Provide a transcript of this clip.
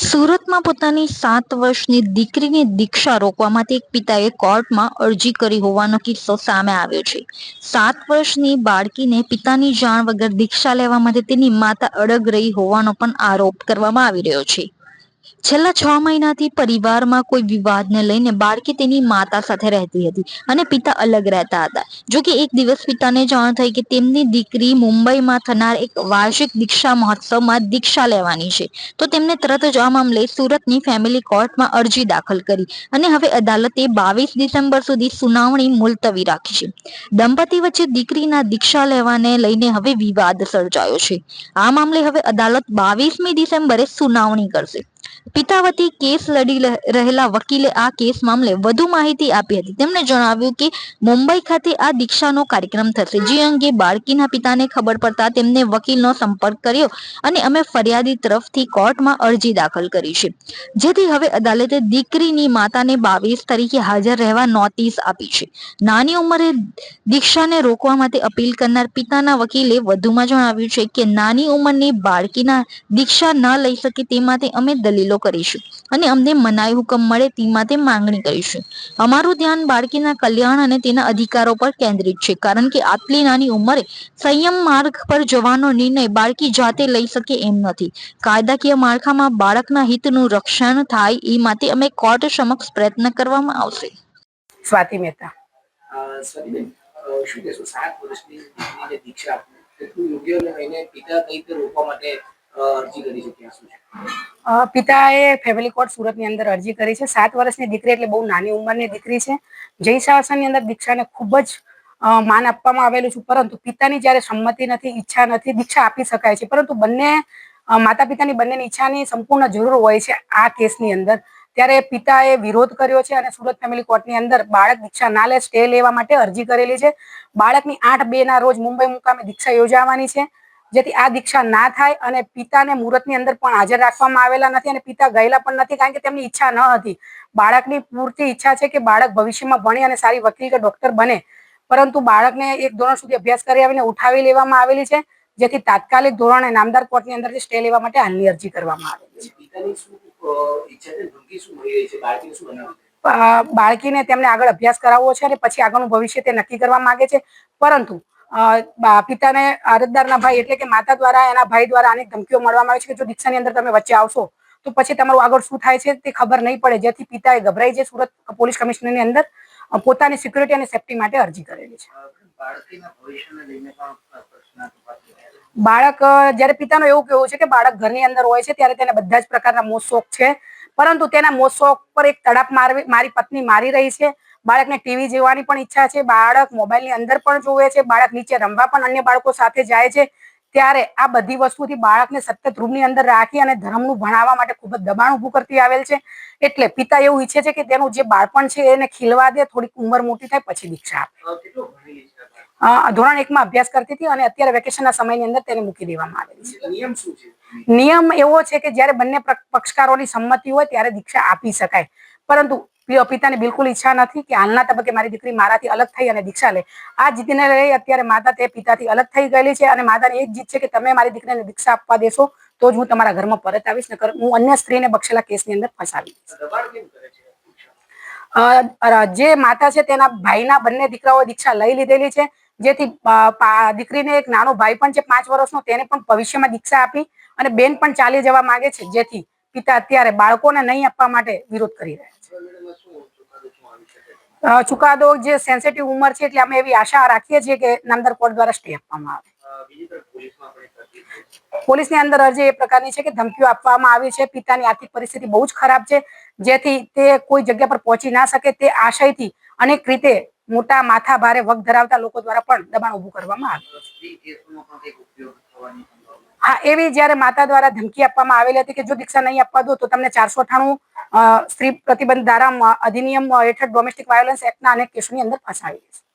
સુરતમાં પોતાની સાત વર્ષની દીકરીની દીક્ષા રોકવા માટે એક પિતાએ કોર્ટમાં અરજી કરી હોવાનો કિસ્સો સામે આવ્યો છે. સાત વર્ષની બાળકીને પિતાની જાણ વગર દીક્ષા લેવા માટે તેની માતા અડગ રહી હોવાનો પણ આરોપ કરવામાં આવી રહ્યો છે. છેલ્લા છ મહિનાથી પરિવારમાં કોઈ વિવાદને લઈને બાળકી તેની માતા સાથે રહેતી હતી અને પિતા અલગ રહેતા હતા. જો કે એક દિવસ પિતાને જાણ થઈ કે તેમની દીકરી મુંબઈમાં થનાર એક વાર્ષિક દીક્ષા મહોત્સવમાં દીક્ષા લેવાની છે. તો તેમને તરત જ આ મામલે સુરતની ફેમિલી કોર્ટમાં અરજી દાખલ કરી અને હવે અદાલતે બાવીસ ડિસેમ્બર સુધી સુનાવણી મુલતવી રાખી છે. દંપતી વચ્ચે દીકરીના દીક્ષા લેવાને લઈને હવે વિવાદ સર્જાયો છે. આ મામલે હવે અદાલત બાવીસમી ડિસેમ્બરે સુનાવણી કરશે. પિતા વતી કેસ લડી રહેલા વકીલે આ કેસ મામલે વધુ માહિતી આપી હતી. તેમણે જણાવ્યું કે મુંબઈ ખાતે આ દીક્ષાનો કાર્યક્રમ થશે. જે અંગે બાળકીના પિતાને ખબર પડતા તેમને વકીલનો સંપર્ક કર્યો અને અમે ફરિયાદી તરફથી કોર્ટમાં અરજી દાખલ કરી છે. જેથી હવે અદાલતે દીકરીની માતાને બાવીસ તરીકે હાજર રહેવા નોટિસ આપી છે. નાની ઉંમરે દીક્ષાને રોકવા માટે અપીલ કરનાર પિતાના વકીલે વધુમાં જણાવ્યું છે કે નાની ઉંમરની બાળકીના દીક્ષા ન લઈ શકે તે માટે અમે દલીલો કરીશું. અને અમને મનાઈ હુકમ મળે તે માટે માંગણી કરીશું. અમારું ધ્યાન બાળકીના કલ્યાણ અને તેના અધિકારો પર કેન્દ્રિત છે. કારણ કે આટલી નાની ઉંમરે સંયમ માર્ગ પર જવાનો નિર્ણય બાળકી જાતે લઈ શકે એમ નથી. કાયદાકીય માળખામાં બાળકના હિતનું રક્ષણ થાય એ માટે અમે કોર્ટ સમક્ષ પ્રયત્ન કરવામાં આવશે. સ્વાતિ મહેતા. અ, સ્વાતિબેન અ, શું કહેશો? સાત વર્ષની દીકરીને દીક્ષા આપવું એટલું યોગ્ય અને એને પિતા કઈ રીતે રોકવા માટે અરજી કરી છે? ત્યાં શું છે પિતાએ ફેમિલી કોર્ટ સુરતની અંદર અરજી કરી છે. સાત વર્ષની દીકરી એટલે બહુ નાની ઉંમરની દીકરી છે. જય શાસનની અંદર દીક્ષાને ખૂબ જ માન આપવામાં આવેલું છે. પરંતુ પિતાની જ્યારે સંમતિ નથી, ઈચ્છા નથી, દીક્ષા આપી શકાય છે. પરંતુ બંને માતા પિતાની બંનેની ઈચ્છાની સંપૂર્ણ જરૂર હોય છે આ કેસની અંદર. ત્યારે પિતાએ વિરોધ કર્યો છે અને સુરત ફેમિલી કોર્ટની અંદર બાળક દીક્ષા ના લે, સ્ટે લેવા માટે અરજી કરેલી છે. બાળકની આઠ બે ના રોજ મુંબઈ મુકામે દીક્ષા યોજાવાની છે. જેથી આ દીક્ષા ના થાય અને પિતાને મુહૂર્તની અંદર પણ હાજર રાખવામાં આવેલા નથી અને પિતા ગયેલા પણ નથી કારણ કે તેમની ઈચ્છા ન હતી. બાળકની પૂરતી ઈચ્છા છે કે બાળક ભવિષ્યમાં ભણી અને સારી વકીલ કે ડોક્ટર બને. પરંતુ બાળકને એક ધોરણ સુધી અભ્યાસ કરી આવીને ઉઠાવી લેવામાં આવેલી છે જેથી તાત્કાલિક ધોરણે નામદાર કોર્ટની અંદર સ્ટે લેવા માટે હાલની અરજી કરવામાં આવેલી છે. બાળકીને તેમને આગળ અભ્યાસ કરાવવો છે અને પછી આગળનું ભવિષ્ય તે નક્કી કરવા માંગે છે. પરંતુ પિતાને અરજદારના ભાઈ એટલે કે માતા દ્વારા એના ભાઈ દ્વારા અનેક ધમકીઓ મળવામાં આવે છે કે જો દીક્ષાની અંદર તમે વચ્ચે આવશો, તો પછી તમારું આગળ શું થાય છે તે ખબર નહીં પડે જેથી પિતાએ ગભરાઈ છે સુરત પોલીસ કમિશનરની અંદર પોતાની સિક્યુરિટી અને સેફટી માટે અરજી કરેલી છે. બાળક જયારે પિતાનું એવું કેવું છે કે બાળક ઘરની અંદર હોય છે, ત્યારે તેને બધા જ પ્રકારના મોજ શોખ છે પરંતુ તેના મોજ પર એક તડપ મારવી, મારી પત્ની મારી રહી છે. બાળકને ટીવી જોવાની પણ ઈચ્છા છે. બાળક મોબાઈલની અંદર પણ જોવે છે. બાળક નીચે રમવા પણ અન્ય બાળકો સાથે જાય છે. ત્યારે આ બધી વસ્તુથી બાળકને સતત રૂમની અંદર રાખી અને ધર્મનું ભણાવવા માટે ખૂબ જ દબાણ ઊભું કરતી આવેલ છે. એટલે પિતા એવું ઈચ્છે છે કે તેનું જે બાળપણ છે એને ખીલવા દે, થોડીક ઉંમર મોટી થાય, પછી દીક્ષા આપે. ધોરણ એકમાં અભ્યાસ કરતી હતી અને અત્યારે વેકેશનના સમયની અંદર તેને મૂકી દેવામાં આવેલી છે. નિયમ એવો છે કે જ્યારે બંને પક્ષકારોની સંમતિ હોય ત્યારે દીક્ષા આપી શકાય. પરંતુ પિતાને બિલકુલ ઈચ્છા નથી કે હાલના તબક્કે મારી દીકરી મારાથી અલગ થઈ અને દીક્ષા લે. આ જીતને લઈ અત્યારે માતા તે પિતાથી અલગ થઈ ગયેલી છે અને માતાની એક જીત છે કે તમે મારી દીકરીને દીક્ષા આપવા દેશો તો જ હું તમારા ઘરમાં પરત આવીશ ને હું અન્ય સ્ત્રીને બક્ષેલા કેસની અંદર ફસાવી દઈશ. જે માતા છે તેના ભાઈના બંને દીકરાઓ દીક્ષા લઈ લીધેલી છે. જેથી દીકરીને એક નાનો ભાઈ પણ છે, પાંચ વર્ષનો, તેને પણ ભવિષ્યમાં દીક્ષા આપી અને બેન પણ ચાલી જવા માંગે છે, જેથી પિતા અત્યારે બાળકોને નહીં આપવા માટે વિરોધ કરી રહ્યા છે. ચુકાદો જે સેન્સિટિવ ઉંમર છે, એટલે અમે એવી આશા રાખીએ છીએ કે નામદાર કોર્ટ દ્વારા સ્ટે આપવામાં આવે. પોલીસની અંદર અરજી એ પ્રકારની છે કે ધમકીઓ આપવામાં આવી છે. પિતાની આર્થિક પરિસ્થિતિ બહુ જ ખરાબ છે. જેથી તે કોઈ જગ્યા પર પહોંચી ના શકે. તે આશયથી અનેક રીતે મોટા માથા ભારે વગ ધરાવતા લોકો દ્વારા પણ દબાણ ઊભું કરવામાં આવ્યું હા એવી જ્યારે માતા દ્વારા ધમકી આપવામાં આવેલી હતી કે જો દીક્ષા નહીં આપવા દો તો તમને ચારસો અઠાણું સ્ત્રી પ્રતિબંધ ધારા અધિનિયમ હેઠળ ડોમેસ્ટિક વાયોલન્સ એક્ટના અનેક કેસોની અંદર ફસાવી દેશે